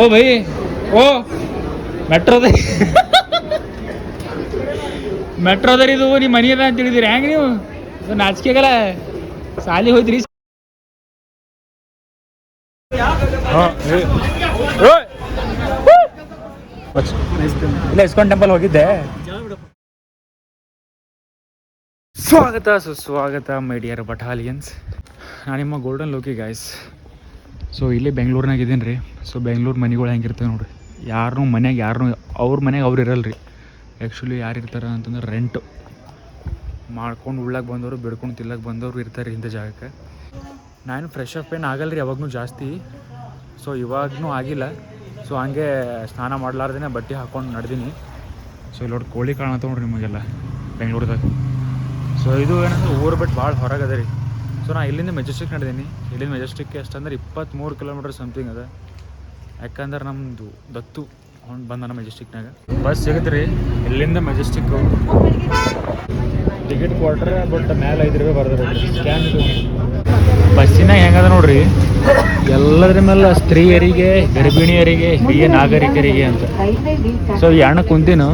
ಓ ಭೈ ಓ ಮೆಟ್ರೋದ ಅದರಿ ಇದು ನಿಮ್ಮ ಮನೆ ಅದ ಅಂತ ಹೇಳಿದಿರಿ? ಹೆಂಗ್ ನೀವು? ಇದು ನಾಚಿಕೆಗಲ್ಲ ಸಾಲಿ ಹೋಯ್ತ್ರಿ. ಇಲ್ಲ ಇಸ್ಕಾನ್ ಟೆಂಪಲ್ ಹೋಗಿದ್ದೆ. ಸ್ವಾಗತ ಸುಸ್ವಾಗತ ಮೈಡಿಯರ್ ಬಟಾಲಿಯನ್ಸ್ ನಾನು ನಿಮ್ಮ ಗೋಲ್ಡನ್ ಲೋಕಿ ಗಾಯ್ಸ್ ಸೊ ಇಲ್ಲಿ ಬೆಂಗ್ಳೂರ್ನಾಗ ಇದ್ದೀನಿ ರೀ ಸೊ ಬೆಂಗ್ಳೂರು ಮನೆಗಳು ಹೆಂಗಿರ್ತವೆ ನೋಡಿರಿ. ಯಾರನ್ನೂ ಮನ್ಯಾಗ ಯಾರನ್ನೂ ಅವ್ರ ಮನೆಗೆ ಅವ್ರು ಇರಲ್ಲ ರೀ ಆ್ಯಕ್ಚುಲಿ ಯಾರು ಇರ್ತಾರೆ ಅಂತಂದ್ರೆ ರೆಂಟು ಮಾಡ್ಕೊಂಡು ಉಳ್ಳಾಗ ಬಂದವರು, ಬಿಡ್ಕೊಂಡು ತಿಲ್ಲಕ್ಕೆ ಬಂದವರು ಇರ್ತಾರೆ ಇಂಥ ಜಾಗಕ್ಕೆ. ನಾನು ಫ್ರೆಶ್ ಅಪ್ ಏನು ಆಗಲ್ಲ ರೀ ಯಾವಾಗೂ ಜಾಸ್ತಿ. ಸೊ ಇವಾಗೂ ಆಗಿಲ್ಲ. ಸೊ ಹಂಗೆ ಸ್ನಾನ ಮಾಡ್ಲಾರ್ದೇ ಬಟ್ಟೆ ಹಾಕ್ಕೊಂಡು ನಡ್ದೀನಿ. ಸೊ ಇಲ್ಲಿ ನೋಡಿ ಕೋಳಿ ಕಾಣತ್ತ ನೋಡ್ರಿ ನಿಮಗೆಲ್ಲ ಬೆಂಗ್ಳೂರ್ದಾಗ. ಸೊ ಇದು ಏನಂದ್ರೆ ಊರು ಬಿಟ್ಟು ಭಾಳ ಹೊರಗದ ರೀ. ಸೊ ನಾನು ಇಲ್ಲಿಂದ ಮೆಜೆಸ್ಟಿಕ್ ನಡೆದೀನಿ. ಇಲ್ಲಿಂದ ಮೆಜೆಸ್ಟಿಕ್ಗೆ ಎಷ್ಟಂದ್ರೆ ಇಪ್ಪತ್ತ್ಮೂರು ಕಿಲೋಮೀಟರ್ ಸಮಥಿಂಗ್ ಅದ. ಯಾಕಂದ್ರೆ ನಮ್ಮದು ದತ್ತು ಅವ್ನು ಬಂದ ನಮ್ಮ ಮೆಜೆಸ್ಟಿಕ್ನಾಗ ಬಸ್ ಸಿಗುತ್ತೆ ರೀ ಇಲ್ಲಿಂದ ಮೆಜೆಸ್ಟಿಕ್ ಟಿಕೆಟ್ ಕೊಟ್ರೆ ಬಟ್ ಮೇಲೆ ಐದು ರೂಪಾಯಿ ಬರ್ತಾರೆ ಸ್ಕ್ಯಾನ್ ಬಸ್ಸಿನಾಗ ಹೆಂಗದ ನೋಡ್ರಿ? ಎಲ್ಲದ್ರ ಮೇಲೆ ಸ್ತ್ರೀಯರಿಗೆ ಗರ್ಭಿಣಿಯರಿಗೆ ಹಿರಿಯ ನಾಗರಿಕರಿಗೆ ಅಂತ. ಸೊ ಈ ಅಣ್ಣ ಕುಂತೀನು.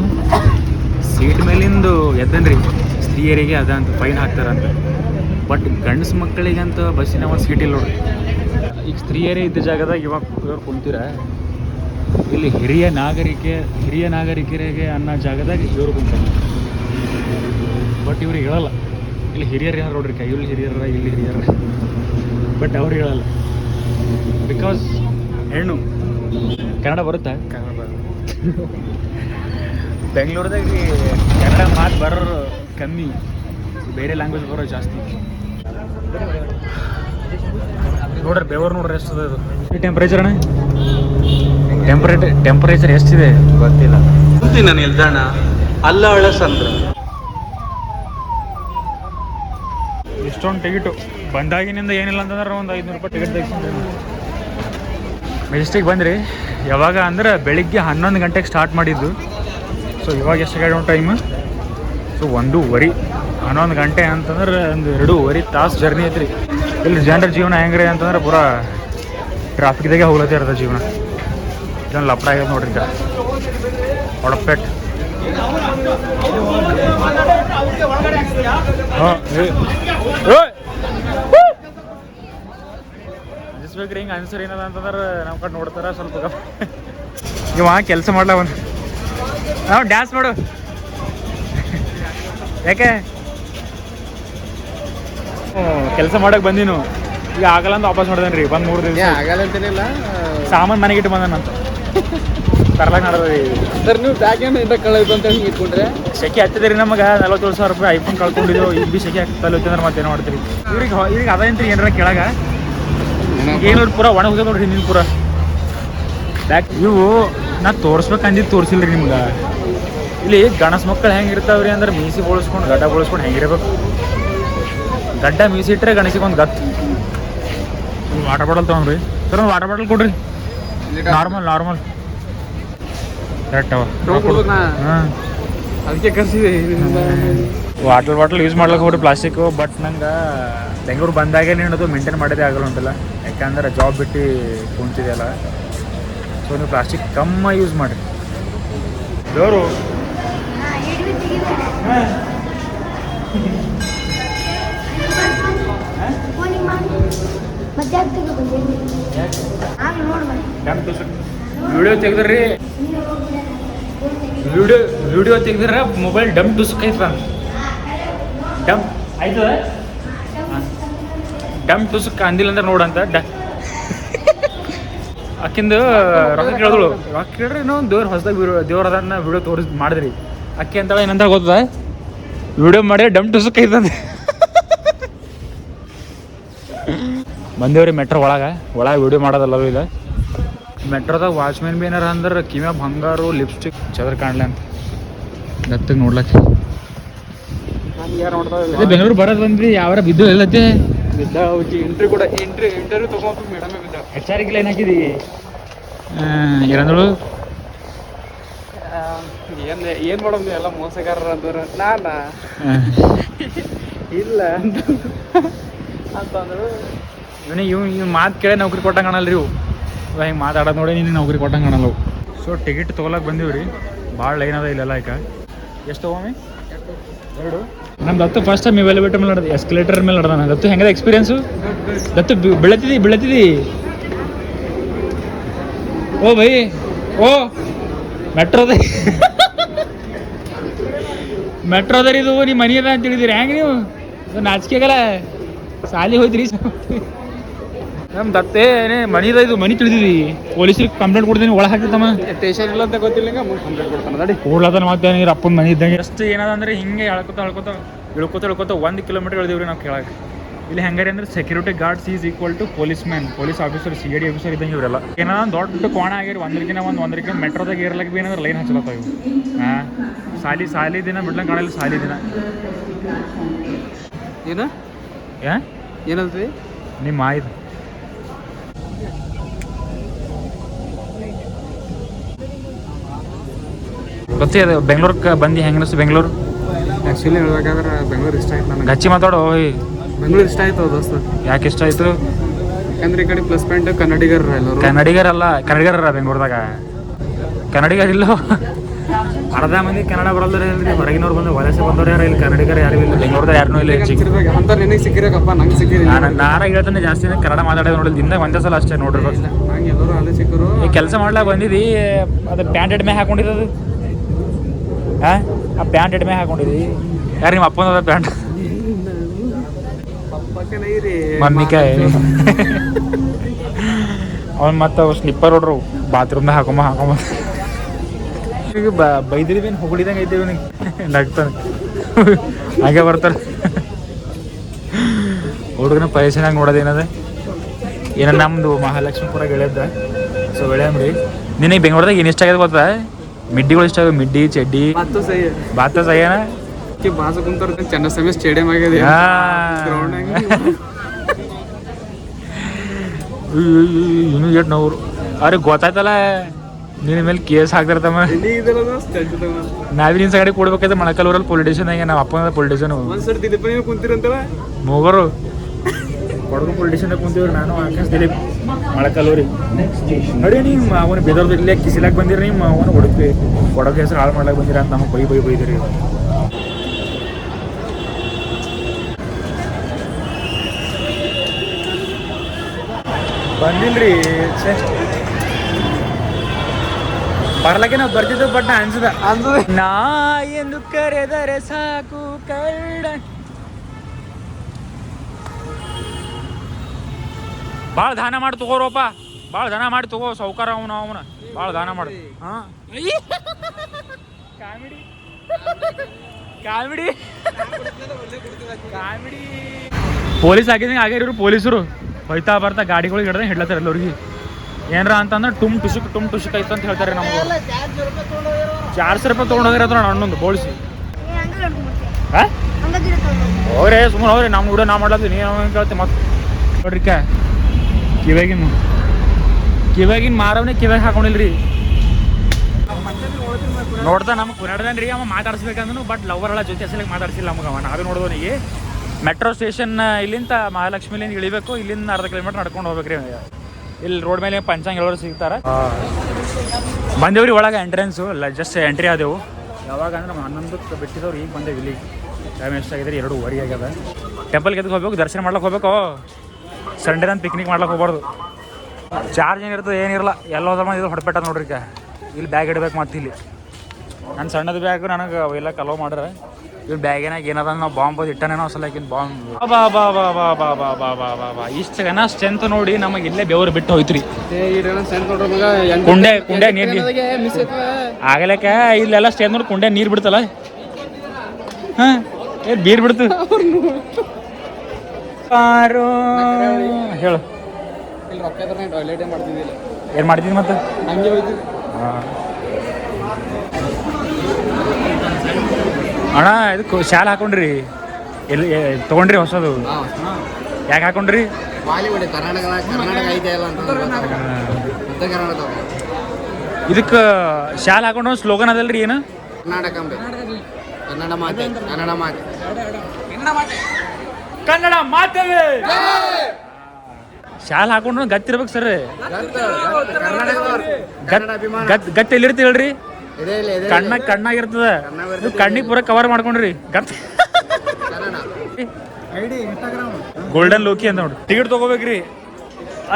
ಸೀಟ್ ಮೇಲಿಂದು ಎದ್ದನ್ರಿ. ಸ್ತ್ರೀಯರಿಗೆ ಅದ ಅಂತ ಫೈನ್ ಹಾಕ್ತಾರಂತ ಬಟ್ ಗಂಡಸು ಮಕ್ಕಳಿಗಂತ ಬಸ್ಸಿನ ಒಂದು ಸೀಟ್ ಇಲ್ಲ ನೋಡ್ರಿ. ಈಗ ಸ್ತ್ರೀಯರೇ ಇದ್ದ ಜಾಗದಾಗ ಇವಾಗ ಇವ್ರು ಕುಂತೀರ? ಇಲ್ಲಿ ಹಿರಿಯ ನಾಗರಿಕೆ ಹಿರಿಯ ನಾಗರಿಕರಿಗೆ ಅನ್ನೋ ಜಾಗದಾಗ ಇವರು ಕುಂತಾರೆ. ಬಟ್ ಇವ್ರಿಗೆ ಹೇಳಲ್ಲ. ಇಲ್ಲಿ ಹಿರಿಯರು ಯಾರು ನೋಡ್ರಿ ಕೈ ಇಲ್ಲಿ ಹಿರಿಯರ ಇಲ್ಲಿ ಹಿರಿಯರ? ಬಟ್ ಅವ್ರು ಹೇಳಲ್ಲ. ಬಿಕಾಸ್ ಹೆಣ್ಣು. ಕನ್ನಡ ಬರುತ್ತಾ? ಕನ್ನಡ ಬೆಂಗಳೂರದಾಗ ಕನ್ನಡ ಮಾತು ಬರೋರು ಕಮ್ಮಿ. ಬೇರೆ ಲ್ಯಾಂಗ್ವೇಜ್ ಬರೋ ಜಾಸ್ತಿ. ನೋಡ್ರಿ ಬೆವರು ನೋಡ್ರಿ ಎಷ್ಟಿದೆ ಅದು. ಟೆಂಪ್ರೇಚರ್ ಅಣ್ಣ? ಟೆಂಪ್ರೇಚರ್ ಟೆಂಪ್ರೇಚರ್ ಎಷ್ಟಿದೆ? ಗೊತ್ತಿಲ್ಲ. ಮುಂದಿನ ನಿಲ್ದಾಣ ಅಲ್ಲ ಸಂದ್ರ. ಇಷ್ಟೊಂದು ಟಿಕೆಟು ಬಂದಾಗಿನಿಂದ ಏನಿಲ್ಲ ಅಂತಂದ್ರೆ ಒಂದು ಐದುನೂರು ರೂಪಾಯಿ ಟಿಕೆಟ್ ತೆಗಿಸ್ತೀನಿ ಮೆಜೆಸ್ಟಿಕ್ ಬಂದ್ರಿ. ಯಾವಾಗ ಅಂದ್ರೆ ಬೆಳಿಗ್ಗೆ ಹನ್ನೊಂದು ಗಂಟೆಗೆ ಸ್ಟಾರ್ಟ್ ಮಾಡಿದ್ದು. ಸೊ ಇವಾಗ ಎಷ್ಟು ಗಂಟೆ ಟೈಮ್ ಸೊ ಒಂದೂವರೆ. ಹನ್ನೊಂದು ಗಂಟೆ ಅಂತಂದ್ರೆ ಒಂದು ಎರಡೂವರೆ ತಾಸು ಜರ್ನಿ ಐತ್ರಿ. ಇಲ್ಲಿ ಜನರ ಜೀವನ ಹೆಂಗ್ರಿ ಅಂತಂದ್ರೆ ಪೂರಾ ಟ್ರಾಫಿಕ್ದಾಗೆ ಹೋಗ್ಲತ್ತೆ ಇರ್ತದೆ ಜೀವನ. ಇದೊಂದು ಲಪಡ ಆಗ್ಯದ ನೋಡ್ರಿ ಈಗ. ಒಡಪೆಟ್ ಹಾಂ ಅನಿಸ್ಬೇಕ್ರಿ ಹಿಂಗೆ ಅನ್ಸರ್ ಏನದ ಅಂತಂದ್ರೆ ನಮ್ಮ ಕಡೆ ನೋಡ್ತಾರ ಸ್ವಲ್ಪ ಇವ ಕೆಲಸ ಮಾಡ್ಲ ಒಂದು. ನಾವು ಡ್ಯಾನ್ಸ್ ಮಾಡು. ಯಾಕೆ? ಕೆಲಸ ಮಾಡಕ್ ಬಂದಿನು ಈಗ ಆಗಲ್ಲ ಅಂತ ವಾಪಸ್ ಮಾಡ್ದೇನ್ರಿ ಬಂದ್ ಮೂರು ದಿವಸ. ಆಗಲ್ಲ ಅಂತೇನಿಲ್ಲ ಸಾಮಾನು ಮನೆಗೆ ಇಟ್ಟು ಬಂದನಂತ ತರ್ಲಾಕ್ ನಡೆದ್ರಿ ಸರ್ ನೀವು ಬ್ಯಾಗ್ ಏನು ಇಂದ ಅಂತ ಹೇಳಿ ಇಟ್ಕೊಂಡ್ರೆ ಸೆಕೆ ಹತ್ತಿದ್ರಿ ನಮಗೆ? ನಲವತ್ತೇಳು ಸಾವಿರ ರೂಪಾಯಿ ಐಫೋನ್ ಕಳ್ಕೊಂಡಿದ್ರು ಈಗ ಬಿ ಸೆಕೆ ಆಗ್ತಲ್ಲ ಅಂದ್ರೆ ಮತ್ತೇನು ಮಾಡ್ತೀರಿ? ಇವ್ರಿಗೆ ಈಗ ಅದೇನ್ರಿ ಏನಾರ ಕೆಳಗ? ಏನೂರು ಪೂರ ಒಣ ಹೋಗ್ಯದ ನೋಡ್ರಿ ಹಿಂದಿನ ಪೂರ. ಬ್ಯಾಕ್ ಇವು ನಾ ತೋರಿಸ್ಬೇಕಂದಿದ್ದು ತೋರ್ಸಿಲ್ರಿ ತೋರಿಸಿಲ್ರಿ ನಿಮ್ಗೆ. ಇಲ್ಲಿ ಗಣಸ್ ಮಕ್ಕಳು ಹೆಂಗೆ ಇರ್ತಾವ್ರಿ ಅಂದ್ರೆ ಮೀಸಿ ಬೋಳಿಸ್ಕೊಂಡು ಗಡ್ಡ ಬೋಳಿಸ್ಕೊಂಡು ಹೆಂಗಿರ್ಬೇಕು ಗಡ್ಡ ಮೀಸಿ ಇಟ್ಟರೆ ಗಣಸಿಗೆ ಒಂದು ಗತ್ತು ವಾಟರ್ ಬಾಟಲ್ ತೊಗೊಂಡ್ರಿ. ಸರ್ ಒಂದು ವಾಟರ್ ಬಾಟಲ್ ಕೊಡ್ರಿ. ನಾರ್ಮಲ್ ನಾರ್ಮಲ್ ಕರೆಕ್ಟ್ ಅವ ಅದಕ್ಕೆ ಕರ್ಸಿದೆ. ವಾಟರ್ ಬಾಟಲ್ ಯೂಸ್ ಮಾಡ್ಲಿಕ್ಕೆ ಹೋಗ್ರಿ ಪ್ಲಾಸ್ಟಿಕ್ ಬಟ್ ನಂಗೆ ಬೆಂಗಳೂರು ಬಂದಾಗೆ ನೀನದು ಮೇಂಟೈನ್ ಮಾಡೋದೇ ಆಗಲ್ಲ ಅಂತಲ್ಲ. ಯಾಕಂದ್ರೆ ಜಾಬ್ ಬಿಟ್ಟು ಕುಂತಿದೆಯಲ್ಲ. ಸೊ ನೀವು ಪ್ಲಾಸ್ಟಿಕ್ ಕಮ್ಮ ಯೂಸ್ ಮಾಡಿರಿ ದೇವರು ವಿಡಿಯೋ ತೆಗೆದ್ರಿ. ವಿಡಿಯೋ ವಿಡಿಯೋ ತೆಗ್ದ್ರ ಮೊಬೈಲ್ ಡಮ್ ಟುಸುಕೈತ ಡಮ್ ಆಯ್ತು ಡಮ್ ಟುಸುಕ್ ಅಂದಿಲ್ಲ ಅಂದ್ರೆ ನೋಡಂತ ಡ ಅಕ್ಕಿಂದು ರೊಕ್ಕ ಕೇಳಿದಳು. ರೊಕ್ಕ ಕೇಳ್ರಿ ನಾವು ದೇವ್ರ ಹೊಸದಾಗ ದೇವ್ರ ಅದನ್ನ ವಿಡಿಯೋ ತೋರಿಸ್ ಮಾಡಿದ್ರಿ. ಅಕ್ಕಿ ಅಂತಾಳೆ ಏನಂತ ಗೊತ್ತದ ವಿಡಿಯೋ ಮಾಡಿ ಡಮ್ ಟುಸ್ಕ್ ಐತಂದ ಬಂದೇವ್ರಿ ಮೆಟ್ರೋ ಒಳಗೆ. ಒಳಗೆ ವಿಡಿಯೋ ಮಾಡೋದಲ್ಲ ಇದು. ಮೆಟ್ರೋದಾಗ ವಾಚ್ಮ್ಯಾನ್ ಬಿ ಏನಾರ ಅಂದ್ರೆ ಕಿಮೆ ಬಂಗಾರು ಲಿಪ್ಸ್ಟಿಕ್ ಚದ್ರ ಕಾಣ್ಲಿ ಅಂತ. ಗತ್ತಗೆ ನೋಡ್ಲಕ್ಕೆ ಬೆಂಗಳೂರು ಬರೋದು ಬಂದ್ರಿ ಯಾವಾರ ಬಿದ್ದು ಎಲ್ಲತ್ತೆ ಇಂಟ್ರಿ ಕೂಡ ಇಂಟ್ರಿ ಇಂಟರ್ವ್ಯೂ ತಗೊಂಡು ಮೇಡಮ್ ಎಚ್ ಆರ್ ಏನು ಹಾಕಿದಿ ಏನಂದಳು ಏನ್ ಏನ್ ಮಾಡೋದು ಎಲ್ಲ ಮೋಸಗಾರರ ಅಂದ್ರೆ ನಾನಾ? ಇಲ್ಲ. ಅಂತ ಅಂತಂದ್ರು ಇವನಿಗೆ ಇವ್ ಇವ್ ಮಾತು ಕೇಳಿ ನೌಕರಿ ಕೊಟ್ಟಂಗೆ ಕಾಣಲ್ರಿ ಇವು ಸೊ ಹಿಂಗೆ ಮಾತಾಡೋದು ನೋಡಿ ನೀನು ನೌಕರಿ ಕೊಟ್ಟಂಗೆ ಕಾಣಲ್ಲ ಸೊ ಟಿಕೆಟ್ ತೊಗೊಳಕ್ಕೆ ಬಂದೀವಿ ರೀ. ಭಾಳ ಲೈನ್ ಅದ ಇಲ್ಲೆಲ್ಲ ಈಗ. ಎಷ್ಟು ತಗೋಮಿ? ಎರಡು. ನಮ್ದು ಹತ್ತು ಫಸ್ಟ್ ಟೈಮ್ ಎಲಿವೇಟರ್ ಮೇಲೆ ನಡೆದ ಎಸ್ಕಲೇಟರ್ ಮೇಲೆ ನಡೆದನ ದತ್ತು ಹೆಂಗದ ಎಕ್ಸ್ಪೀರಿಯನ್ಸು ದತ್ತು ಬೆಳತಿದಿ ಬೀಳತ್ತಿದಿ ಓ ಬೈ, ಓ. ಮೆಟ್ರೋದ ರೀ ಇದು, ನಿಮ್ಮ ಮನಿ ಅದ ಅಂತ ಹೇಳಿದಿರಿ. ಹೆಂಗೆ ನೀವು? ನಾಚಿಕೆಗಲ್ಲ ಸಾಲಿ ಹೋಯ್ತು ನಮ್ ದತ್ತೆ ಏನೇ ಮನಿದ ಇದು ಮನಿ ತಿಳಿದಿವಿ ಪೊಲೀಸರಿಗೆ ಕಂಪ್ಲೇಂಟ್ ಕೊಡ್ತೀನಿ ಒಳ ಹಾಕಿರ್ತಮ್ಮ ಸ್ಟೇಷನ್ ಇಲ್ಲ ಅಂತ ಗೊತ್ತಿಲ್ಲ ಕಂಪ್ಲೇಂಟ್ ಕೊಡ್ತಾನೆ ನಡಿ. ಕೂಡ್ಲತನ ಮತ್ತೆ ನೀರು ಅಪ್ಪನ ಮನೆ ಇದ್ದಂಗೆ. ಎಷ್ಟು ಏನದ ಅಂದ್ರೆ ಹಿಂಗೆ ಎಳ್ಕೊತ ಎಳ್ಕೊತ ಇಳ್ಕೊತ ಇಳ್ಕೊತ ಒಂದು ಕಿಲೋಮೀಟರ್ ಇಳಿದೀವ್ರಿ ನಾವು ಕೇಳಕ್ಕೆ ಇಲ್ಲಿ ಹೆಂಗಾರಿ ಅಂದ್ರೆ security guards is equal to policeman police officer C D officer ಇದ್ದಂಗೆ ಇವರೆಲ್ಲ. ಏನೋ ದೊಡ್ಡ ಕೋಣ ಆಗಿರಿ ಒಂದ್ರಿಗಿನ ಒಂದು ಒಂದ್ರಿಗಿನ ಮೆಟ್ರೋದಾಗ ಇರ್ಲಕ್ಕೆ ಭೀ ಏನಾದ್ರೆ ಲೈನ್ ಹಚ್ಚಲತ್ತ ಇವು ಹಾಂ ಸಾಲಿ ಸಾಲಿ ದಿನ ಬಿಡ್ಲಂಗೆ ಕಾಣಲ್ಲ ಸಾಲಿ ದಿನ. ಏನ? ಯಾ ಏನಲ್ರಿ ನಿಮ್ಮ ಆಯ್ತು. ಗೊತ್ತೇ ಅದು ಬೆಂಗ್ಳೂರ್ಗೆ ಬಂದು ಹೆಂಗೆ ಅನಿಸ್ತು ಬೆಂಗಳೂರು? ಆ್ಯಕ್ಚುಲಿ ಹೇಳ್ಬೇಕಾದ್ರೆ ಬೆಂಗಳೂರು ಇಷ್ಟ ಆಯ್ತು ನನಗೆ. ಗಚ್ಚಿ ಮಾತಾಡೋ ಓಯ್. ಬೆಂಗಳೂರು ಇಷ್ಟ ಆಯ್ತು ದೋಸ್ತ. ಯಾಕೆ ಇಷ್ಟ ಆಯ್ತು? ಯಾಕಂದ್ರೆ ಈ ಕಡೆ ಪ್ಲಸ್ ಪಾಯಿಂಟ್ ಕನ್ನಡಿಗರ ಎಲ್ಲರೂ. ಕನ್ನಡಿಗರಲ್ಲ ಕನ್ನಡಿಗರ ಬೆಂಗ್ಳೂರ್ದಾಗ. ಕನ್ನಡಿಗರ ಇಲ್ಲೋ? ಅರ್ಧ ಮಂದಿ ಕನ್ನಡ ಬರಲ್ದ್ರೆ ಇಲ್ರಿ? ಹೊರಗಿನವ್ರು ಬಂದು ವಲಸೆ ಬಂದವ್ರು ಯಾರು ಇಲ್ಲಿ? ಕನ್ನಡಿಗರು ಯಾರು ಇಲ್ಲ? ಬೆಂಗ್ಳೂರ್ದ ಯಾರನ್ನೂ ಇಲ್ಲ ಹೆಚ್ಚಿಗೆ. ಅಂತ ನಿನಗೆ ಸಿಕ್ಕಿರಕಪ್ಪ ನಂಗೆ ಸಿಕ್ಕಿರಿ. ನಾನು ನಾನ ಹೇಳ್ತಾನೆ ಜಾಸ್ತಿ ಕನ್ನಡ ಮಾತಾಡೋದು ನೋಡಿಲ್ಲ ದಿನ ಒಂದೇ ಸಲ ಅಷ್ಟೇ ನೋಡಿರ್ಬೇಕು ಎಲ್ಲರೂ ಅಲ್ಲೇ ಸಿಕ್ಕರು ಈ ಕೆಲಸ ಮಾಡ್ಲಾಕ ಬಂದಿದ್ದೀ ಅದು ಪ್ಯಾಂಟೆಡ್ ಮೇಲೆ ಹಾಕೊಂಡಿದ್ದು ಹಾ? ಆ ಪ್ಯಾಂಟ್ ಎಡ್ಮೆ ಹಾಕೊಂಡಿದ್ವಿ ಯಾರು ನಿಮ್ಮ ಅಪ್ಪನ ಪ್ಯಾಂಟ್ ಮಮ್ಮಿಕಾಯಿ ಅವ್ನು ಮತ್ತೆ ಅವು ಸ್ಲಿಪ್ಪರ್ ಹೊಡ್ರು. ಬಾತ್ರೂಮ್ದಾಗ ಹಾಕೊಂಬ ಹಾಕೊಂಬ. ಈಗ ಬ ಬೈದ್ರಿ ಬೇನು ಹೊಗಳಿದಂಗೆ ಐತೆ ಇವನಿಗೆ? ನಗ್ತಾನೆ. ಹಾಗೆ ಬರ್ತಾರೆ ಹುಡುಗನ ಪೈಸನಾಗ ನೋಡೋದೇನದ ಏನ ನಮ್ಮದು ಮಹಾಲಕ್ಷ್ಮೀಪುರ ಗೆಳೆಯದ ಸೊ ಗೆಳೆಯಮ್ರಿ ನಿನಗೆ ಬೆಂಗಳೂರದಾಗ ಏನು ಇಷ್ಟ ಆಗ್ಯದ ಗೊತ್ತಾ? मिड्डी को इष्ट मिड्डी चड्डी बात तो सही है बात तो सही है ना कि वहां से तुम तो चेन्नई से स्टेडियम आगे दे ग्राउंड है येट नवर अरे ಗೊತ್ತಾಯ್ತಲ್ಲ ನಿನ್ನ ಮೇಲೆ ಕೇಸ್ ಹಾಕ್ತಾರೆ ತಮ್ಮ ನಾವಿನ ಸಗಡೆ ಕೊಡ್ಬೇಕಾದ್ರೆ ಮೊಳಕಲ್ ಊರಲ್ಲಿ ಪೊಲಿಟಿಷನ್ ಆಗ ನಾವು ಅಪ್ಪ ಪೊಲಿಟಿಷನ್ ಒಂದ್ಸರ್ತಿ ಕುಂತಿರಂತಲ್ಲ ಮೂವರು ಕೊಡಗು ಪೊಲಿಟಿಷನ್ ಕುಂತೀವ್ರಿ ನಾನು ಆಕಾಶ್ ದಿಲೀಪ್ ಮಳಕಲ್ಲೂರಿ. ನೋಡಿ ನೀವು ಅವನು ಬೆದರ್ದು ಇಲ್ಲೇ ಕಿಸಿಲಾಕ್ ಬಂದಿರಿ ನೀವು ಅವನು ಹುಡುಕ್ರಿ. ಕೊಡಗು ಹೆಸರು ಹಾಳು ಮಾಡ್ಲಾಕ್ ಬಂದಿರ ಅಂತ ನಮಗೆ ಬೈ ಬೈ ಬೈದಿರಿ ಬಂದಿಲ್ರಿ. ಬರ್ಲಕ್ಕೆ ನಾವು ಬರ್ತಿದ್ದು ಬಟ್ ನಾ ಅನ್ಸದ. ಅಂದ್ರೆ ನಾ ಎಂದು ಕರೆದರೆ ಸಾಕು ಕಳ್ಳ ಭಾಳ ದಾನ ಮಾಡಿ ತಗೋರಪ್ಪ. ಭಾಳ ದಾನ ಮಾಡಿ ತಗೋ ಸೌಕಾರ ಅವನು ಅವನ. ಭಾಳ ದಾನ ಮಾಡು. ಹಾಂ? ಕಾಮಿಡಿ. ಕಾಮಿಡಿ. ಕಾಮಿಡಿ. ಪೊಲೀಸ್ ಆಗಿದಂಗೆ ಆಗ್ಯಾರ ಇವ್ರು ಪೊಲೀಸರು. ಹೋಯ್ತಾ ಬರ್ತಾ ಗಾಡಿಗಳಿಗೆ ಹಿಡ್ದಂಗೆ ಹಿಡ್ಲತ್ತಾರ ಎಲ್ಲರಿಗೆ. ಏನರ ಅಂತಂದ್ರೆ ಟುಮ್ ಟುಸುಕ್ ಟುಮ್ ಟುಸುಕ್ ಐತೆ ಅಂತ ಹೇಳ್ತಾರೆ ನಮ್ಗೆ ಚಾರ್ಸ ರೂಪಾಯಿ ತೊಗೊಂಡು ಹೋಗಿರತ್ರ ಹಣ್ಣೊಂದು ಬೋಳಿಸಿ ಹೋಗ್ರಿ ಸುಮ್ಮನೆ ಹೋಗ್ರಿ. ನಮ್ಮ ಕೂಡ ನಾ ಮಾಡ್ಲತ್ತೀನಿ. ನೀನು ಕೇಳ್ತೀನಿ ಕೇಳ್ತಿ ಮತ್ತೆ ನೋಡ್ರಿ ಕ. ಕಿವ್ಯಾಗಿನ ಕಿವ್ಯಾಗಿನ ಮಾರವನೇ ಕಿವ್ಯಾಗ ಹಾಕೊಂಡಿಲ್ರಿ? ನೋಡ್ದ ನಮ್ಗೆ ಕುನಾಡ್ದಾನ ರೀ ಅವ ಮಾತಾಡ್ಸ್ಬೇಕಂದ್ನು ಬಟ್ ಲವರ್ ಎಲ್ಲ ಜೊತೆ ಅಸಲಿಗೆ ಮಾತಾಡ್ಸಿಲ್ಲ ನಮಗೆ ಅವ ನಾವೇ ನೋಡ್ದವನಿಗೆ ಮೆಟ್ರೋ ಸ್ಟೇಷನ್ ಇಲ್ಲಿಂದ ಮಹಾಲಕ್ಷ್ಮಿಲಿಂದ ಇಳಿಬೇಕು ಇಲ್ಲಿಂದ ಅರ್ಧ ಕಿಲೋಮೀಟರ್ ನಡ್ಕೊಂಡು ಹೋಗ್ಬೇಕ್ರಿ. ಇಲ್ಲಿ ರೋಡ್ ಮೇಲೆ ಪಂಚಾಂಗ ಎಲ್ಲರೂ ಸಿಗ್ತಾರ. ಬಂದೇವ್ರಿ ಒಳಗೆ ಎಂಟ್ರೆನ್ಸು ಜಸ್ಟ್ ಎಂಟ್ರಿ ಆದೆವು. ಯಾವಾಗ ಅಂದ್ರೆ ನಮ್ಮ ಹನ್ನೊಂದಕ್ಕೆ ಬಿಟ್ಟಿದವ್ರು ಈಗ ಬಂದೇವು ಇಲ್ಲಿ ಟೈಮ್ ಎಷ್ಟಾಗಿದ್ರೆ ಎರಡು ವರಿ ಆಗ್ಯದ. ಟೆಂಪಲ್ಗೆ ಎದಕ್ಕೆ ಹೋಗ್ಬೇಕು ದರ್ಶನ ಮಾಡ್ಲಿಕ್ಕೆ ಹೋಗ್ಬೇಕು? ಸಂಡೇ ನಾನು ಪಿಕ್ನಿಕ್ ಮಾಡ್ಲಕ್ಕೆ ಹೋಗ್ಬಾರ್ದು ಚಾರ್ಜ್ ಏನಿರ್ತದೆ ಏನಿರಲ್ಲ ಎಲ್ಲ ಹೋದ್ರೆ ಇದು ಹೊಡ್ಪೆಟ್ಟ ನೋಡ್ರಿ ಈಗ ಇಲ್ಲಿ ಬ್ಯಾಗ್ ಇಡ್ಬೇಕು ಮತ್ತೆ ಇಲ್ಲಿ ನನ್ನ ಸಣ್ಣದ ಬ್ಯಾಗ್ ನನಗೆ ಅವೆಲ್ಲ ಕಲೋ ಮಾಡ್ರೆ ಇಲ್ಲಿ ಬ್ಯಾಗಿನಾಗ ಏನದ ನಾವು ಬಾಂಬ್ ಇಟ್ಟನೇನೋ ಸಲಕಿನ ಬಾಂಬ್ ಬಾ ಬಾ ಬಾ ಬಾ ಬಾ ಬಾ ಬಾ ಬಾ ಬಾ ಬಾ ಇಷ್ಟು ಜನ ಸ್ಟ್ರೆಂತ್ ನೋಡಿ ನಮಗೆ ಇಲ್ಲೇ ಬೆವರು ಬಿಟ್ಟು ಹೋಯ್ತ್ರಿ ಕುಂಡೆ ಕುಂಡೆ ನೀರು ಆಗಲಕ ಆಗಲಕ್ಕ ಇಲ್ಲೆಲ್ಲ ಸ್ಟ್ರೆಂತ್ ನೋಡಿ ಕುಂಡೆ ನೀರು ಬಿಡ್ತಲ್ಲ ಹಾಂ ಏ ಬೀರ್ ಬಿಡ್ತು ಪಾರು ಹೇಳು. ಇಲ್ಲಿ ರೊಕ್ಕ ಇದ್ರೆ ಏನು ಮಾಡ್ತಿದ್ದಿಲ್ಲ ಏನು ಮಾಡ್ತೀನಿ ಮತ್ತೆ? ಹಂಗೆ ಹೋಯ್ತು. ಅಣ್ಣ ಇದಕ್ಕೆ ಶಾಲೆ ಹಾಕೊಂಡ್ರಿ. ಎಲ್ಲಿ ಎ- ತಗೊಂಡ್ರಿ ಹೊಸದು. ಯಾಕೆ ಹಾಕೊಂಡ್ರಿ? ಬಾಲಿವುಡ್ ಕರ್ನಾಟಕ ಕರ್ನಾಟಕ ಐತೆ ಇಲ್ಲ. ಅಂತ ಕರ್ನಾಟಕ ಇದಕ್ಕೆ ಶಾಲೆ ಹಾಕೊಂಡು ಸ್ಲೋಗನ್ ಅದಲ್ರಿ ಏನು? ಕರ್ನಾಟಕ ಅಂಬೆ. ಕನ್ನಡ ಮಾತೆ ಕನ್ನಡ ಮಾತೆ. ಕನ್ನಡ ಮಾತವೇ ಶಾಲ್ ಹಾಕೊಂಡ್ರು ಗತ್ತಿರ್ಬೇಕು ಸರ್. ಗತ್ ಎಲ್ಲಿರ್ತಿ ಹೇಳ್ರಿ? ಕಣ್ಣ ಕಣ್ಣಾಗಿರ್ತದ. ಕಣ್ಣಾಗ್ ನೀವು ಕಣ್ಣಿಗೆ ಪೂರ ಕವರ್ ಮಾಡ್ಕೊಂಡ್ರಿ. ಗತ್ ಗೋಲ್ಡನ್ ಲೋಕಿ ಅಂತ ನೋಡಿ. ಟಿಕೆಟ್ ತಗೋಬೇಕ್ರಿ.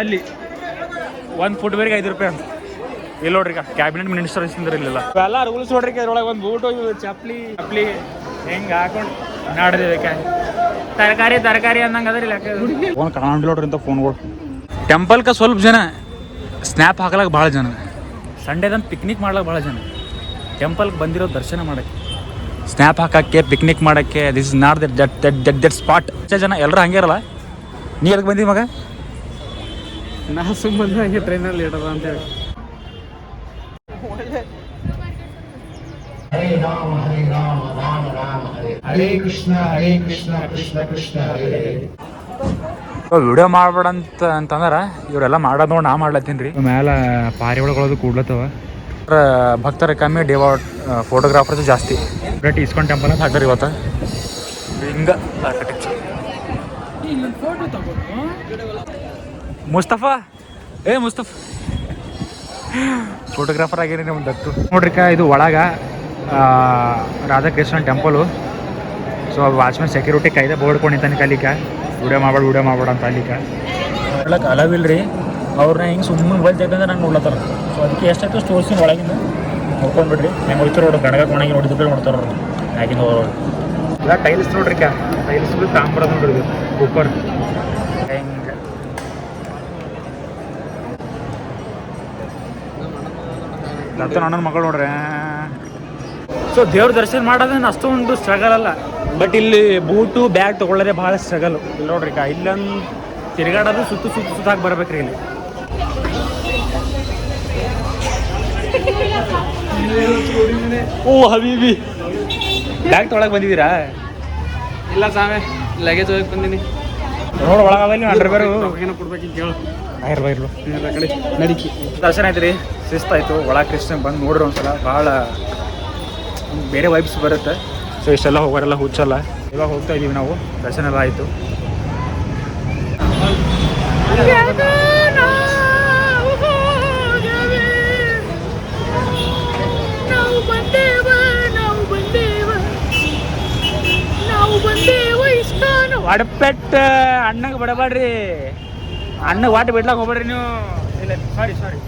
ಅಲ್ಲಿ ಒಂದು ಫುಟ್ ಬೇರೆ ಐದು ರೂಪಾಯಿ ಅಂತ. ಇಲ್ಲ ನೋಡ್ರಿ ಕ್ಯಾಬಿನೆಟ್ ಮಿನಿಸ್ಟರ್ ಇಲ್ಲಿಲ್ಲ ಎಲ್ಲ ರೂಲ್ಸ್ ನೋಡ್ರಿ ಅದ್ರೊಳಗೆ ಒಂದು ಬೂಟು ಚಪ್ಲಿ ಚಪ್ಲಿ ಹೆಂಗೆ ಹಾಕೊಂಡು ನಾಡ್ದೇವೆ ತರಕಾರಿ ತರಕಾರಿ ಅನ್ನಂಗೆ ಅದ್ರಿ ಫೋನ್ಗಳು. ಟೆಂಪಲ್ಕ ಸ್ವಲ್ಪ ಜನ ಸ್ನ್ಯಾಪ್ ಹಾಕ್ಲಕ್ ಭಾಳ ಜನ. ಸಂಡೇದಂತ ಪಿಕ್ನಿಕ್ ಮಾಡ್ಲಕ್ಕೆ ಭಾಳ ಜನ. ಟೆಂಪಲ್ಗೆ ಬಂದಿರೋ ದರ್ಶನ ಮಾಡಕ್ಕೆ. ಸ್ನ್ಯಾಪ್ ಹಾಕಕ್ಕೆ ಪಿಕ್ನಿಕ್ ಮಾಡಕ್ಕೆ this is not that that that that that spot ಜನ ಎಲ್ಲರೂ ಹಂಗೆ ಇರಲ್ಲ? ನೀ ಎಲ್ಲಿಗೆ ಬಂದಿ ಮಗ? ನಾ ಸುಮ್ಮನೆ ಹಂಗೆ ಟ್ರೈನಲ್ಲಿ ಇಡೋದು ಹರೇ ವಿಡಿಯೋ ಮಾಡ್ಬೇಡಂತ ಅಂತಂದ್ರೆ ಇವರೆಲ್ಲ ಮಾಡೋದು ನೋಡಿ ನಾ ಮಾಡ್ಲತ್ತೀನಿ ರೀ. ಮ್ಯಾಲ ಪಾರಿ ಒಳಗೊಳದು ಕೂಡ್ಲತ್ತವ ಭಕ್ತರ ಕಮ್ಮಿ ಡಿವಾಟ್ ಫೋಟೋಗ್ರಾಫರ್ಸ್ ಜಾಸ್ತಿ. ಬಟ್ ಇಸ್ಕಾನ್ ಟೆಂಪಲ್ ಅಂತ ಹಾಕ್ತಾರೆ ಇವತ್ತು. ಹಿಂಗ ಆರ್ಕಿಟೆಕ್ಚರ್ ಮುಸ್ತಫಾ ಏ ಮುಸ್ತಫ. ಫೋಟೋಗ್ರಾಫರ್ ಆಗಿರಿ ನಮ್ಮ ದತ್ತು. ನೋಡ್ರಿಕ ಇದು ಒಳಗ Radhakrishnan Radhakrishna temple so watchman security ಕೈದೆ board ಕೊಂಡಿದ್ದಾನೆ ಕಲಿಕ ವಿಡಿಯೋ ಮಾಡ್ಬೇಡ ವಿಡಿಯೋ ಮಾಡ್ಬೇಡ ಅಂತ ಅಲ್ಲಿಕ ನೋಡ್ಲಕ್ಕೆ ರೀ ಅವ್ರನ್ನ ಹಿಂಗೆ ಸುಮ್ಮನೆ ಮೊಬೈಲ್ ತೆಗೆದಂದ್ರೆ ನಂಗೆ ನೋಡ್ಲತ್ತಾರ. ಸೊ ಅದಕ್ಕೆ ಎಷ್ಟಾಯ್ತು ಸ್ಟೋರ್ಸಿನ ಒಳಗಿಂದ? ನೋಡ್ಕೊಂಡ್ಬಿಡ್ರಿ. ಹೆಂಗೆ ಹೋಗ್ತಾರೆ ನೋಡಿ ಗಣಗ ಕೊಣಗಿ ನೋಡಿದ್ರೆ ನೋಡ್ತಾರ ಅವರು. ಆಗಿನ ಹೋಗೋರು ಇಲ್ಲ ಟೈಲ್ಸ್ ನೋಡ್ರಿ ಕ್ಯಾ ಟೈಲ್ಸ್ ತಾಂಬ್ರ ನೋಡ್ರಿ ಕುಕ್ಕರ್ ಹೆಂಗೆ? ನನ್ನ ಮಗಳು ನೋಡ್ರಿ. ಸೊ ದೇವ್ರ ದರ್ಶನ ಮಾಡೋದನ್ನ ಅಷ್ಟೊಂದು ಸ್ಟ್ರಗಲ್ ಅಲ್ಲ. ಬಟ್ ಇಲ್ಲಿ ಬೂಟು ಬ್ಯಾಗ್ ತೊಗೊಳ್ಳೋದೇ ಭಾಳ ಸ್ಟ್ರಗಲ್ ಇಲ್ಲಿ ನೋಡ್ರಿ ಕಾ ಇಲ್ಲೊಂದು ತಿರುಗಾಡೋದು ಸುತ್ತು ಸುತ್ತು ಸುತ್ತಾಗಿ ಬರ್ಬೇಕ್ರಿ ಇಲ್ಲಿ. ಓ ಹಬೀಬಿ. ಬ್ಯಾಗ್ ತೊಗೊಳಕ್ ಬಂದಿದ್ದೀರಾ? ಇಲ್ಲ ಸಾಮೆ ಲಗೇಜ್ ಹೋಗಿ ಬಂದೀನಿ. ರೋಡ್ ಒಳಗಾವಲ್ಲಿ ಅಂಡರ್ ಬೇರು ಏನೋ ಕೊಡ್ಬೇಕು ಕೇಳು. ಆಯ್ರ್ ಬೈರ್ಲು ನಡಿಕಿ. ದರ್ಶನ ಆಯ್ತು ರೀ ಶಿಸ್ತಾಯ್ತು. ಒಳ ಕೃಷ್ಣ ಬಂದು ನೋಡ್ರಿ ಒಂದ್ಸಲ. ಭಾಳ ಬೇರೆ ವೈಬ್ಸ್ ಬರುತ್ತೆ. ಸೊ ಇಷ್ಟೆಲ್ಲ ಹೋಗೋರೆಲ್ಲ ಹುಚ್ಚಲ್ಲ. ಇವಾಗ ಹೋಗ್ತಾ ಇದೀವಿ ನಾವು. ದರ್ಶನ ಎಲ್ಲ ಆಯಿತು. ಅಣ್ಣಗೆ ವಡಪೆಟ್ಟ ಅಣ್ಣಗೆ ಬಡಬೇಡ್ರಿ ಅಣ್ಣ ವಾಟ್ ಬಿಡ್ಲಾಕ್ ಹೋಗ್ಬೇಡ್ರಿ ನೀವು. ಸಾರಿ ಸಾರಿ ಸಾರಿ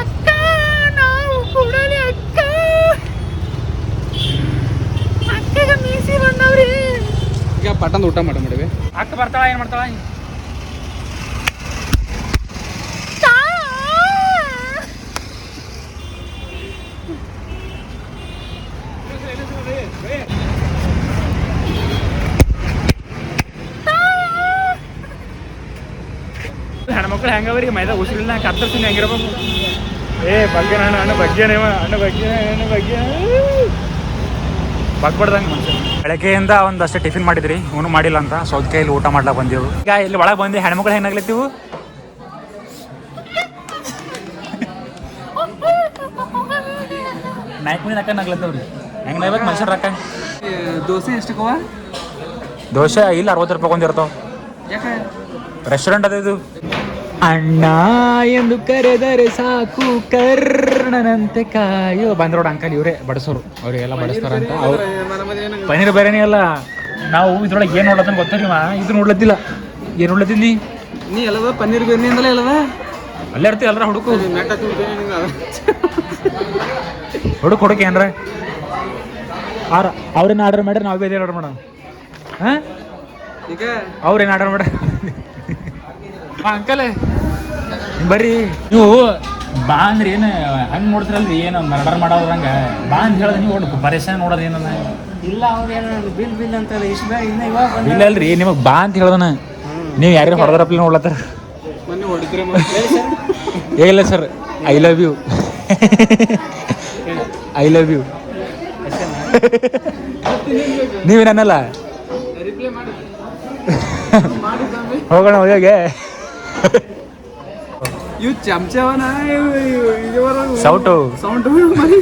ಅಕ್ಕ ನಾವು ಕೂಡಲೇ ಅಕ್ಕ ಅಕ್ಕಗ ಮೀಸಿ ಬಂದವ್ರಿ ಪಟ್ಟಂದು ಊಟ ಮಾಡ ಮಾಡಿವಿ. ಅಕ್ಕ ಬರ್ತಾಳ ಏನು ಮಾಡ್ತಾಳ? ಹೆಣ್ಮಕ್ಳು ಹೆಂಗವ್ರಿ ಮೈದ ಉಸಿರಿಲ್ಲ ಕತ್ತರ್ಸಿನ ಹೆಂಗಿರ್ಬೇಕು? ಏ ಬಗ್ಗೆ ಅಣ್ಣ ಅಣ್ಣ ಬಗ್ಗೆನೇವ ಅಣ್ಣ ಬಗ್ಗೆ ಅಣ್ಣ ಬಗ್ಗೆ ಬಗ್ಬಡ್ದಂಗೆ ಮನುಷ್ಯ. ಬೆಳಗ್ಗೆಯಿಂದ ಒಂದಷ್ಟು ಟಿಫಿನ್ ಮಾಡಿದ್ರಿ ಇವನು ಮಾಡಿಲ್ಲ ಅಂತ. ಸೊ ಅದಕ್ಕೆ ಇಲ್ಲಿ ಊಟ ಮಾಡ್ಲಾ ಬಂದೆವು. ಈಗ ಇಲ್ಲಿ ಒಳಗೆ ಬಂದು ಹೆಣ್ಮಕ್ಳು ನಾಲ್ಕು ಮಂದಿ ಅಕ್ಕ ನಗ್ಲತ್ತವ್ರಿ. ಹೆಂಗೆ ನಾಯ್ಬೇಕು ಮನುಷ್ಯರ ರೊಕ್ಕ ದೋಸೆ ಎಷ್ಟಕ್ಕವ ದೋಸೆ ಇಲ್ಲ ಅರವತ್ತು ರೂಪಾಯಿ ಕೊಂದಿರ್ತಾವ ಯಾಕೆ? ರೆಸ್ಟೋರೆಂಟ್ ಅದ ಇದು. ಅಣ್ಣ ಎಂದು ಕರೆದರೆ ಸಾಕು ಕರ್ಣನಂತೆ ಕಾಯೋ ಬಂದ್ರೋಡ್ ಅಂಕಲ್ ಇವರೇ ಬಡಸೋರು. ಅವ್ರಿಗೆಲ್ಲ ಬಡಿಸ್ತಾರಂತ. ಅವ್ರು ಪನ್ನೀರ್ ಬೇರೆನೇ ಅಲ್ಲ ನಾವು ಇದ್ರೊಳಗೆ ಏನು ನೋಡ್ಲತ್ತ ಗೊತ್ತಾ ನೀವ ಇದು ನೋಡ್ಲತ್ತಿಲ್ಲ. ಏನು ನೋಡ್ಲತ್ತೀನಿ? ನೀ ಎಲ್ಲದ? ಪನ್ನೀರ್ ಬಿರಿಯಾನಿ ಅಂದ್ರೆ ಎಲ್ಲದ? ಅಲ್ಲೇ ಇರ್ತೀವಿ ಎಲ್ಲರ ಹುಡುಕು. ಹುಡುಕ್ ಹುಡುಕ್ ಏನ್ರ? ಆರ ಅವ್ರೇನು ಆರ್ಡರ್ ಮಾಡ್ರಿ ನಾವು ಬೇರೆ ಆರ್ಡರ್ ಮಾಡೋಣ. ಹಾಂ? ಈಗ? ಅವ್ರೇನು ಆರ್ಡರ್ ಮಾಡ ಅಂಕಲ್. ಬರ್ರಿ. ನೀವು ಬಾ ಅಂದ್ರೆ ಏನು ಹಂಗೆ ನೋಡ್ತಿರಲ್ರಿ ಏನು ಮರ್ಡರ್ ಮಾಡೋದ್ರಂಗ. ಬಾ ಅಂತ ಹೇಳಿದ್ರೆ ನೀವು ನೋಡು ಪರೇಶಾನ್ ನೋಡೋದು ಏನನ್ನ ಇಲ್ಲ ಅವ್ರೇನು ಬಿಲ್ ಬಿಲ್ ಅಂತ ಇಷ್ಟ ಇನ್ನ ಇವಾಗ ಇಲ್ಲ ಅಲ್ರಿ ನಿಮಗೆ ಬಾ ಅಂತ ಹೇಳ್ದನ ನೀವು ಯಾರು ಹೊಡೆದ್ರಪ್ಲಿ ನೋಡ್ಲತ್ತಾರ? ಮೊನ್ನೆ ಹೊಡಿದ್ರೆ ಏ ಇಲ್ಲ sir. I love you. I love you. ನೀವೇನಲ್ಲ reply ಮಾಡಿ. ಹೋಗೋಣ ಹೋಗಿ. ಇವು ಚಮಚವನ ಸೌಟು. ಸೌಂಡು ಮರಿ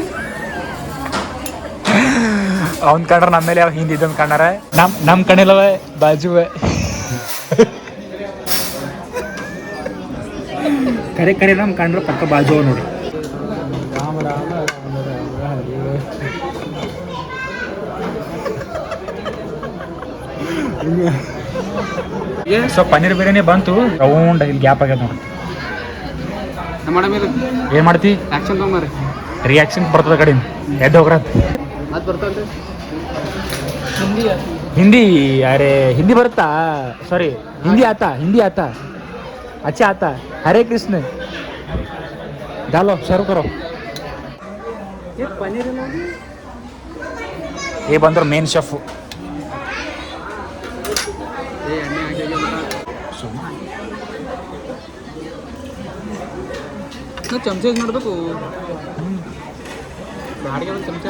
ಅವನ್ ಕಂಡ್ರ ನಮ್ಮ ಮೇಲೆ ಯಾವ ಹಿಂದೆ ಇದ್ದೊಂದು ಕಂಡಾರ ನಮ್ ನಮ್ ಕಣಿಲವ ಬಾಜುವೆ. ಕರೆ ಕರೆ ನಮ್ ಕಂಡ್ರ ಪಕ್ಕ ಬಾಜು ಅವ ನೋಡಿ. ರಾಮ ರಾಮ ಸೊ ಪನ್ನೀರ್ ಬಿರಿಯಾನಿ ಬಂತು. ರೌಂಡ್ ಇಲ್ಲಿ ಗ್ಯಾಪ್ ಆಗ್ಯದ ನೋಡಿ. ಏನ್ ಏನು ಮಾಡ್ತಿ? ರಿಯಾಕ್ಷನ್ ಬರ್ತದ ಕಡೆ. ಎದ್ದು ಹೋಗ್ರತ್ ಹಿಂದಿ ಅರೆ ಹಿಂದಿ ಬರುತ್ತಾ? ಸಾರಿ ಹಿಂದಿ ಆತ ಹಿಂದಿ ಆತ. ಅಚ್ಚ ಆತ. ಹರೇ ಕೃಷ್ಣ. ದಾಲೋ ಸರ್ವ್ ಕರೋ ಏ ಬಂದ್ರ ಮೇನ್ ಶೆಫ್ ಹಾಕಿ ಚಮಚ ಯೂಸ್ ಮಾಡಬೇಕು. ಬಾಡಿಗೆ ಒಂದು ಚಮಚ.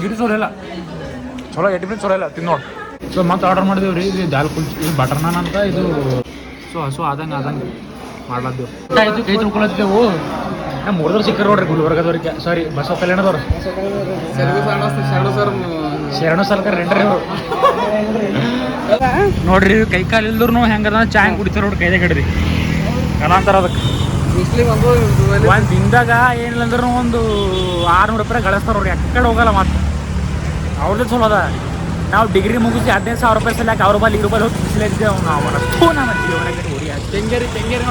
ಇದು ಚಲೋ ಇಲ್ಲ ಚಲೋ ಏಟಿ ಮಿನಿಟ್ ಚಲೋ ಇಲ್ಲ ತಿನ್ನೋಡು ಸೊ ಮತ್ತೆ ಆರ್ಡರ್ ಮಾಡಿದೇವು ರೀ ಇದು ದಾಲ್ ಕುಲ್ಚಿ ಇದು ಬಟರ್ ನಾನ್ ಅಂತ ಇದು ಸೊ ಹಸು ಆದಂಗೆ ಆದಂಗೆ ಮಾಡ್ಲದ್ದು ಆಯ್ತು. ಕೈ ತೊಳ್ಕೊಳತ್ತಿದ್ದೆವು ನಮ್ಮ ಮೂರ್ದವ್ರು ಸಿಕ್ಕರ್ ನೋಡ್ರಿ ಗುಲ್ಬರ್ಗದವ್ರಿಗೆ ಸಾರಿ ಬಸವ ಕಲ್ಯಾಣದವ್ರು ಶರಣ ಸರ್ ಶರಣ ಸಲ್ಕರ್ ರೆಂಡ್ರಿ ಅವರು ನೋಡ್ರಿ ಕೈ ಕಾಲು ಇಲ್ದ್ರು ಹೆಂಗದ ಚಾ ಹೆಂಗೆ ಕುಡಿತಾರ ನೋಡ್ರಿ ಕೈದಾಗ ಹಿಡ್ರಿ ಕಲಾಂತರ ಅದಕ್ಕೆ ಒಂದು ದಿನದಾಗ ಏನಿಲ್ಲ ಅಂದ್ರೆ ಒಂದು ಆರ್ನೂರು ರೂಪಾಯಿ ಗಳಿಸ್ತಾರ ಅವ್ರಿಗೆ ಎಕ್ಕಡೆ ಹೋಗಲ್ಲ ಮತ್ತೆ ಅವ್ರದ್ದು ಚಲೋ ಅದ. ನಾವು ಡಿಗ್ರಿ ಮುಗಿಸಿ ಹದಿನೈದು ಸಾವಿರ ರೂಪಾಯಿ ಸಲ ಅವ್ರ ಬಲ್ಲಿ ರೂಪಾಯಿ ಹೋಗಿ ಬಿಸಿಲಿದ್ದೇವೆ ನಾವು ಮನಸ್ಸು ನಮ್ಮ ಓಡಿ ತೆಂಗೇರಿ ತೆಂಗೇರಿ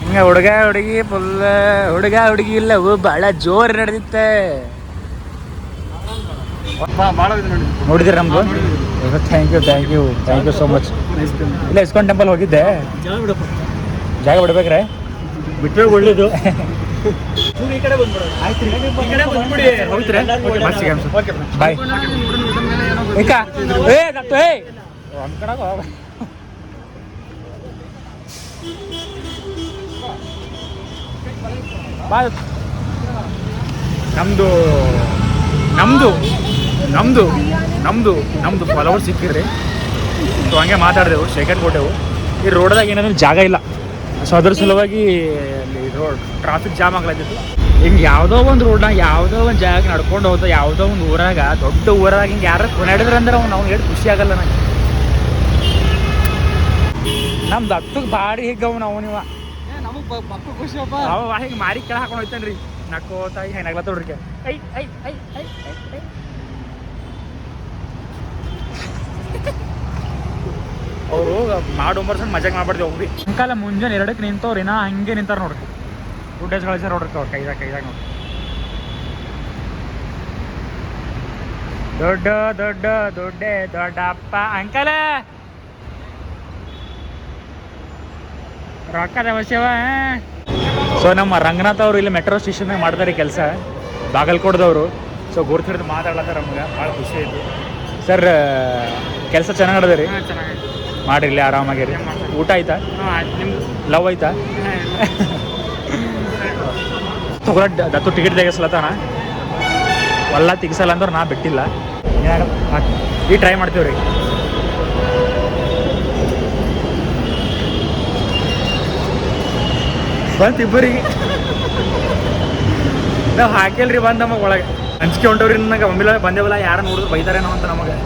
ಹಿಂಗ ಹುಡುಗ ಹುಡುಗಿ ಫುಲ್ ಹುಡುಗ ಹುಡುಗಿ ಇಲ್ಲ ಬಹಳ ಜೋರ್ ನಡೆದಿತ್ತೆ. ಭಾಳ ನೋಡಿದ್ರಿ ನಮ್ದು? Thank you thank you thank you so much ಇಲ್ಲ ಇಸ್ಕಾನ್ ಟೆಂಪಲ್ ಹೋಗಿದ್ದೆ. ಜಾಗ ಬಿಡ್ಬೇಕ್ರೆ? ಬಿಟ್ಟರೆ ಒಳ್ಳೇದು. ಬಾಯ್ ಏಕ? ಏ ಏ. ನಮ್ದು ನಮ್ದು. ನಮ್ದು ನಮ್ಮದು ನಮ್ದು ಫಾಲೋವರ್ ಸಿಕ್ಕಿದ್ರಿ. ಸೊ ಹಂಗೆ ಮಾತಾಡಿದೆವು ಸೆಕೆಂಡ್ ಕೊಟ್ಟೆವು. ಈ ರೋಡ್ದಾಗ ಏನಂದ್ರೆ ಜಾಗ ಇಲ್ಲ. ಸೊ ಅದ್ರ ಸಲುವಾಗಿ ಅಲ್ಲಿ ರೋಡ್ ಟ್ರಾಫಿಕ್ ಜಾಮ್ ಆಗ್ಲತ್ತಿತ್ತು ಹಿಂಗೆ ಯಾವುದೋ ಒಂದು ರೋಡ್ನಾಗ ಯಾವುದೋ ಒಂದು ಜಾಗ ನಡ್ಕೊಂಡು ಹೋದ ಯಾವುದೋ ಒಂದು ಊರಾಗ ದೊಡ್ಡ ಊರಾಗ ಹಿಂಗೆ ಯಾರು ಕೊನಾಡಿದ್ರೆ ಅಂದ್ರೆ ಅವ್ನು ಅವ್ನು ಹೇಳಿ ಖುಷಿ ಆಗಲ್ಲ ನಂಗೆ. ನಮ್ಮ ದತ್ತಕ್ಕೆ ಭಾರಿ ಅವ್ನ ಅವನಿವ ನಮಗೆ ಪಕ್ಕ ಖುಷಿ ಅಪ್ಪ. ಅವ ಹಿಂಗೆ ಮಾರಿ ಕೆಳ ಹಾಕೊಂಡು ಹೋಯ್ತಾನ್ರಿ. ನಕ್ಕೋತ ಹೆಣ್ಣಾಗ್ಲತ್ತ ನಗ್ಲತ್ತೋಡ್ರಿ ಐ ಐ ಐ ಐ ಐ ಐ. ಅವರು ಮಾಡಿ ಒಂಬರ್ಸನ್ ಮಜಾಕ್ ಮಾಡ್ಬಾರ್ದು ಹೋಗ್ರಿ. ಅಂಕಾಲ ಮುಂಜಾನೆ ಎರಡಕ್ಕೆ ನಿಂತವ್ರಿ ನಾ ಹಂಗೆ ನಿಂತಾರ ನೋಡ್ರಿ. ಫುಟೇಜ್ ಕಳಿಸ್ಯಾರ ನೋಡ್ರಿ ಅವ್ರು ಕೈದಾಗ ಕೈದಾಗ ನೋಡ್ರಿ. ದೊಡ್ಡ ದೊಡ್ಡ, ದೊಡ್ಡೆ ದೊಡ್ಡಪ್ಪ ಅಂಕಲ! ರೊಕ್ಕದ ಅವಶ್ಯವ ಸೊ, ನಮ್ಮ ರಂಗನಾಥ್ ಅವರು ಇಲ್ಲಿ ಮೆಟ್ರೋ ಸ್ಟೇಷನ್ ಮಾಡ್ತಾರೆ ಕೆಲಸ. ಬಾಗಲ್ಕೋಟದವರು. ಸೊ ಗುರ್ತಿಡ್ದು ಮಾತಾಡ್ಲತ್ತಾರ ನಮ್ಗೆ. ಭಾಳ ಖುಷಿ ಆಯ್ತು. ಸರ್, ಕೆಲಸ ಚೆನ್ನಾಗಿ ರೀ ಚೆನ್ನಾಗಿ ಮಾಡ್ರಿ ಇಲ್ಲಿ ಆರಾಮಾಗಿರಿ. ಊಟ ಆಯ್ತಾ? ಲವ್ ಆಯ್ತಾ. ತಗೊಳ ದತ್ತು ಟಿಕೆಟ್ ತೆಗಿಸ್ಲತ್ತಾನ ಒಲ್ಲ ತೆಗಿಸಲ್ಲ ಅಂದ್ರೆ ನಾ ಬಿಟ್ಟಿಲ್ಲ. ಈ ಟ್ರೈ ಮಾಡ್ತೀವಿ ರೀ ಬಂತು ಇಬ್ಬರಿಗೆ. ನಾವು ಹಾಕಿಲ್ರಿ ಬಂದು ನಮಗೆ ಒಳಗೆ. ಹಂಚಿಕೆ ಹೊಂಟವ್ರಿ ನನಗೆ. ಒಮ್ಮಿಲ್ಲ ಬಂದೇವಲ್ಲ ಯಾರು ನೋಡಿದ್ರು ಬೈತಾರೇನೋ ಅಂತ ನಮಗೆ.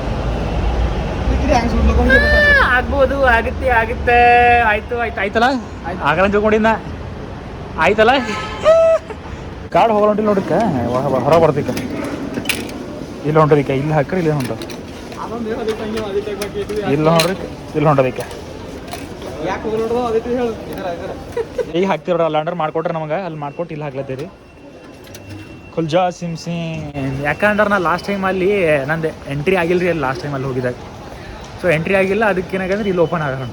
ಆಗ್ಬೋದು ಆಗುತ್ತೆ ಆಗುತ್ತೆ. ಆಯ್ತು ಆಯ್ತು. ಆಯ್ತಲ್ಲ? ಆಗಲ್ಲ ತಿಳ್ಕೊಂಡಿದ್ದ ಆಯ್ತಲ್ಲ? ಕಾಡು ಹೋಗಲ್ಲ ನೋಡಿಕ ಹೊರ ಬರ್ತಿಕ್ಕ ಇಲ್ಲ ಹೊಂಟದಿಕ ಇಲ್ಲಿ ಹಾಕ್ರಿ ಇಲ್ಲ ಹೊಂಟ ಇಲ್ಲ ನೋಡ್ರಿ ಇಲ್ಲ ಹೊಂಟದಿಕ ಈಗ ಹಾಕ್ತಿವ್ರ ಅಲ್ಲಿ ಅಂಡರ್ ಮಾಡ್ಕೊಟ್ರೆ ನಮಗೆ ಅಲ್ಲಿ ಮಾಡ್ಕೊಟ್ಟು ಇಲ್ಲಿ ಹಾಕ್ಲತ್ತೀರಿ. ಖುಲ್ಜಾ ಸಿಮ್ಸಿ ಯಾಕಂದ್ರೆ ನಾ ಲಾಸ್ಟ್ ಟೈಮ್ ಅಲ್ಲಿ ನಂದು ಎಂಟ್ರಿ ಆಗಿಲ್ಲ ರೀ ಅಲ್ಲಿ ಲಾಸ್ಟ್ ಟೈಮ್ ಅಲ್ಲಿ ಹೋಗಿದಾಗ ಸೊ ಎಂಟ್ರಿ ಆಗಿಲ್ಲ ಅದಕ್ಕೆ ಏನಾಗಂದ್ರೆ ಇಲ್ಲಿ ಓಪನ್ ಆಗಲ್ಲ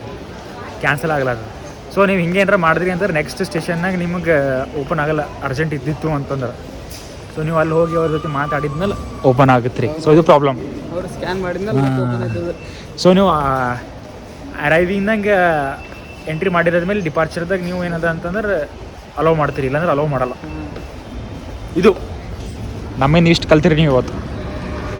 ಕ್ಯಾನ್ಸಲ್ ಆಗಲ್ಲ ಅದು. ಸೊ ನೀವು ಹಿಂಗೆ ಏನಾರ ಮಾಡಿದ್ರಿ ಅಂದ್ರೆ ನೆಕ್ಸ್ಟ್ ಸ್ಟೇಷನ್ನಾಗ ನಿಮಗೆ ಓಪನ್ ಆಗಲ್ಲ ಅರ್ಜೆಂಟ್ ಇದ್ದಿತ್ತು ಅಂತಂದ್ರೆ. ಸೊ ನೀವು ಅಲ್ಲಿ ಹೋಗಿ ಅವ್ರ ಜೊತೆ ಮಾತಾಡಿದ್ಮೇಲೆ ಓಪನ್ ಆಗುತ್ತೆ ರೀ ಸೊ ಇದು ಪ್ರಾಬ್ಲಮ್ ಅವ್ರು ಸ್ಕ್ಯಾನ್ ಮಾಡಿದ್ಮೇಲೆ. ಸೊ ನೀವು ಅರೈವಿಂಗ್ನಾಗ ಎಂಟ್ರಿ ಮಾಡಿರೋದ್ಮೇಲೆ ಡಿಪಾರ್ಚರ್ದಾಗ ನೀವು ಏನದ ಅಂತಂದ್ರೆ ಅಲೋ ಮಾಡ್ತೀರಿ. ಇಲ್ಲಾಂದ್ರೆ ಅಲೋ ಮಾಡಲ್ಲ. ಇದು ನಮ್ಮಿಂದ ಇಷ್ಟು ಕಲ್ತಿರಿ ನೀವು ಇವತ್ತು?